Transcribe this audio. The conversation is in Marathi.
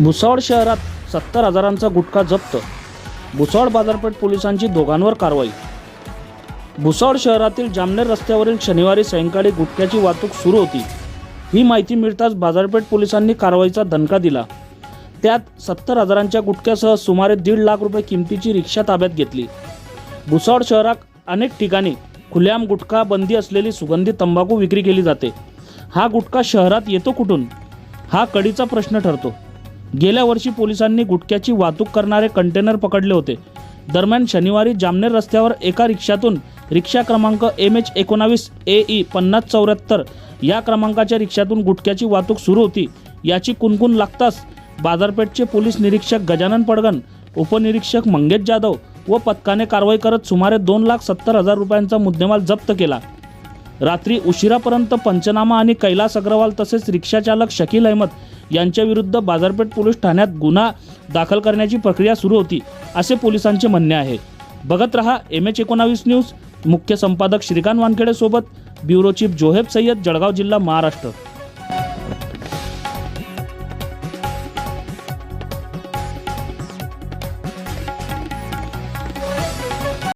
भुसावळ शहरात सत्तर हजारांचा गुटखा जप्त. भुसावळ बाजारपेठ पोलिसांची दोघांवर कारवाई. भुसावळ शहरातील जामनेर रस्त्यावरील शनिवारी सायंकाळी गुटख्याची वाहतूक सुरू होती. ही माहिती मिळताच बाजारपेठ पोलिसांनी कारवाईचा दणका दिला. त्यात सत्तर हजारांच्या गुटख्यासह सुमारे दीड लाख रुपये किमतीची रिक्षा ताब्यात घेतली. भुसावळ शहरात अनेक ठिकाणी खुल्याम गुटखा बंदी असलेली सुगंधी तंबाखू विक्री केली जाते. हा गुटखा शहरात येतो कुठून? हा कडीचा प्रश्न ठरतो. गेल्या वर्षी पोलिसांनी गुटख्याची वाहतूक करणारे कंटेनर पकडले होते. दरम्यान शनिवारी जामनेर रस्त्यावर एका रिक्षातून रिक्षा क्रमांक एम एच एकोणावीस ए ई पन्नास चौऱ्याहत्तर या क्रमांकाच्या रिक्षातून गुटख्याची वाहतूक सुरू होती. याची कुणकुण लागताच बाजारपेठचे पोलीस निरीक्षक गजानन पडगण उपनिरीक्षक मंगेश जाधव व पथकाने कारवाई करत सुमारे दोन लाख सत्तर हजार रुपयांचा मुद्देमाल जप्त केला. रात्री उशिरापर्यंत पंचनामा आणि कैलास अग्रवाल तसेच रिक्षाचालक शकील अहमद यांच्याविरुद्ध बाजारपेठ पोलीस ठाण्यात गुन्हा दाखल करण्याची प्रक्रिया सुरू होती असे पोलिसांचे म्हणणे आहे. बघत रहा एम एच एकोणावीस न्यूज. मुख्य संपादक श्रीकांत वानखेडे सोबत ब्युरो चीफ जोहेब सय्यद जळगाव जिल्हा महाराष्ट्र.